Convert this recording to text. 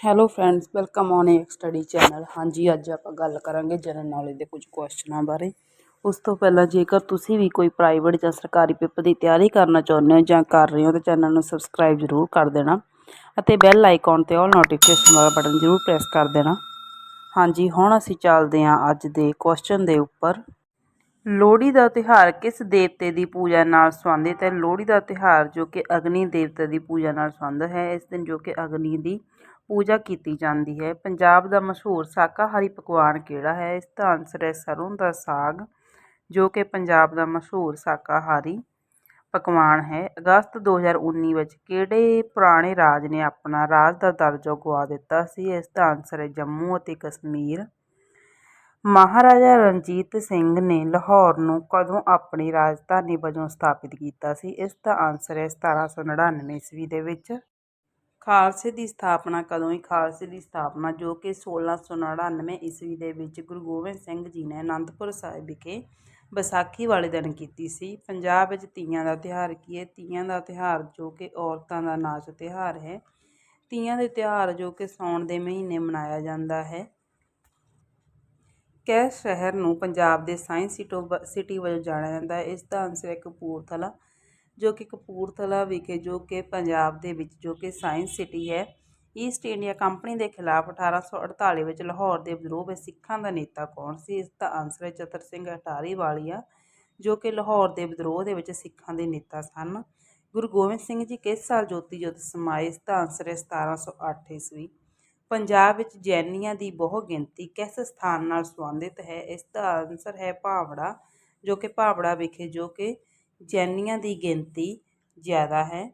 Hello friends welcome on ਏਕ study channel ਹਾਂਜੀ, ਅੱਜ ਆਪਾਂ ਗੱਲ ਕਰਾਂਗੇ ਜਨਰਲ ਨੌਲੇਜ ਦੇ ਕੁਝ ਕੁਐਸਚਨਾਂ ਬਾਰੇ। ਉਸ ਤੋਂ ਪਹਿਲਾਂ ਜੇਕਰ ਤੁਸੀਂ ਵੀ ਕੋਈ ਪ੍ਰਾਈਵੇਟ ਜਾਂ ਸਰਕਾਰੀ ਪੇਪਰ ਦੀ ਤਿਆਰੀ ਕਰਨਾ ਚਾਹੁੰਦੇ ਹੋ ਜਾਂ ਕਰ ਰਹੇ ਹੋ ਤਾਂ ਚੈਨਲ ਨੂੰ ਸਬਸਕ੍ਰਾਈਬ ਜ਼ਰੂਰ ਕਰ ਦੇਣਾ ਅਤੇ ਬੈਲ ਆਈਕਨ ਤੇ ਆਲ ਨੋਟੀਫਿਕੇਸ਼ਨ ਵਾਲਾ ਬਟਨ ਜ਼ਰੂਰ ਪ੍ਰੈਸ ਕਰ ਦੇਣਾ। ਹਾਂਜੀ, ਹੁਣ ਅਸੀਂ ਚੱਲਦੇ ਹਾਂ ਅੱਜ ਦੇ ਕੁਐਸਚਨ ਦੇ ਉੱਪਰ। ਲੋਹੜੀ ਦਾ ਤਿਉਹਾਰ ਕਿਸ ਦੇਵਤੇ ਦੀ ਪੂਜਾ ਨਾਲ ਸੰਬੰਧਿਤ ਹੈ? ਲੋਹੜੀ ਦਾ ਤਿਉਹਾਰ ਜੋ ਕਿ ਅਗਨੀ ਦੇਵਤਾ ਦੀ ਪੂਜਾ ਨਾਲ ਸੰਬੰਧ ਹੈ, ਇਸ ਦਿਨ ਜੋ ਕਿ ਅਗਨੀ ਦੀ ਪੂਜਾ ਕੀਤੀ ਜਾਂਦੀ ਹੈ। ਪੰਜਾਬ ਦਾ ਮਸ਼ਹੂਰ ਸ਼ਾਕਾਹਾਰੀ ਪਕਵਾਨ ਕਿਹੜਾ ਹੈ? ਇਸ ਦਾ ਆਨਸਰ ਹੈ ਸਰ੍ਹੋਂ ਦਾ ਸਾਗ, ਜੋ ਕਿ ਪੰਜਾਬ ਦਾ ਮਸ਼ਹੂਰ ਸ਼ਾਕਾਹਾਰੀ ਪਕਵਾਨ ਹੈ। ਅਗਸਤ 2019 ਵਿੱਚ ਕਿਹੜੇ ਪੁਰਾਣੇ ਰਾਜ ਨੇ ਆਪਣਾ ਰਾਜ ਦਾ ਦਰਜਾ ਗਵਾ ਦਿੱਤਾ ਸੀ? ਇਸ ਦਾ ਆਨਸਰ ਹੈ ਜੰਮੂ ਅਤੇ ਕਸ਼ਮੀਰ ਮਹਾਰਾਜਾ ਰਣਜੀਤ ਸਿੰਘ ਨੇ ਲਾਹੌਰ ਨੂੰ ਕਦੋਂ ਆਪਣੀ ਰਾਜਧਾਨੀ ਵਜੋਂ ਸਥਾਪਿਤ ਕੀਤਾ ਸੀ? ਇਸ ਦਾ ਆਨਸਰ ਹੈ 1799 ਈਸਵੀ ਦੇ ਵਿੱਚ। ਖਾਲਸੇ ਦੀ ਸਥਾਪਨਾ ਕਦੋਂ ਹੋਈ? ਖਾਲਸੇ ਦੀ ਸਥਾਪਨਾ ਜੋ ਕਿ 1699 ਈਸਵੀ ਦੇ ਵਿੱਚ ਗੁਰੂ ਗੋਬਿੰਦ ਸਿੰਘ ਜੀ ਨੇ ਅਨੰਦਪੁਰ ਸਾਹਿਬ ਵਿਖੇ ਵਿਸਾਖੀ ਵਾਲੇ ਦਿਨ ਕੀਤੀ ਸੀ। ਪੰਜਾਬ ਵਿੱਚ ਤੀਆਂ ਦਾ ਤਿਉਹਾਰ ਕੀ ਹੈ? ਤੀਆਂ ਦਾ ਤਿਉਹਾਰ ਜੋ ਕਿ ਔਰਤਾਂ ਦਾ ਨਾਚ ਤਿਉਹਾਰ ਹੈ। ਤੀਆਂ ਦੇ ਤਿਉਹਾਰ ਜੋ ਕਿ ਸਾਉਣ ਦੇ ਮਹੀਨੇ ਮਨਾਇਆ ਜਾਂਦਾ ਹੈ। ਕਿਸ ਸ਼ਹਿਰ ਨੂੰ ਪੰਜਾਬ ਦੇ ਸਾਇੰਸ ਸਿਟੀ ਵਜੋਂ ਜਾਣਿਆ ਜਾਂਦਾ ਹੈ। ਇਸ ਦਾ ਆਨਸਰ ਹੈ ਕਪੂਰਥਲਾ, ਜੋ ਕਿ ਕਪੂਰਥਲਾ ਵਿਖੇ ਜੋ ਕਿ ਪੰਜਾਬ ਦੇ ਵਿੱਚ ਜੋ ਕਿ ਸਾਇੰਸ ਸਿਟੀ ਹੈ। ਈਸਟ ਇੰਡੀਆ ਕੰਪਨੀ ਦੇ ਖਿਲਾਫ 1848 ਵਿੱਚ ਲਾਹੌਰ ਦੇ ਵਿਦਰੋਹ ਵਿੱਚ ਸਿੱਖਾਂ ਦਾ ਨੇਤਾ ਕੌਣ ਸੀ? ਇਸ ਦਾ ਆਨਸਰ ਹੈ ਚਤਰ ਸਿੰਘ ਅਟਾਰੀ ਵਾਲੀਆ ਜੋ ਕਿ ਲਾਹੌਰ ਦੇ ਵਿਦਰੋਹ ਦੇ ਵਿੱਚ ਸਿੱਖਾਂ ਦੇ ਨੇਤਾ ਸਨ। ਗੁਰੂ ਗੋਬਿੰਦ ਸਿੰਘ ਜੀ ਕਿਸ ਸਾਲ ਜੋਤੀ ਜੋਤ ਸਮਾਏ? ਇਸ ਦਾ ਆਨਸਰ ਹੈ 1708 ਈਸਵੀ। ਪੰਜਾਬ ਵਿੱਚ ਜੈਨੀਆਂ ਦੀ ਬਹੁ ਗਿਣਤੀ ਕਿਸ ਸਥਾਨ ਨਾਲ ਸੰਬੰਧਿਤ ਹੈ? ਇਸ ਦਾ ਆਨਸਰ ਹੈ ਭਾਵੜਾ, ਜੋ ਕਿ ਭਾਵੜਾ ਵਿਖੇ, ਜੋ ਕਿ ਜੈਨੀਆਂ ਦੀ ਗਿਣਤੀ ਜ਼ਿਆਦਾ ਹੈ।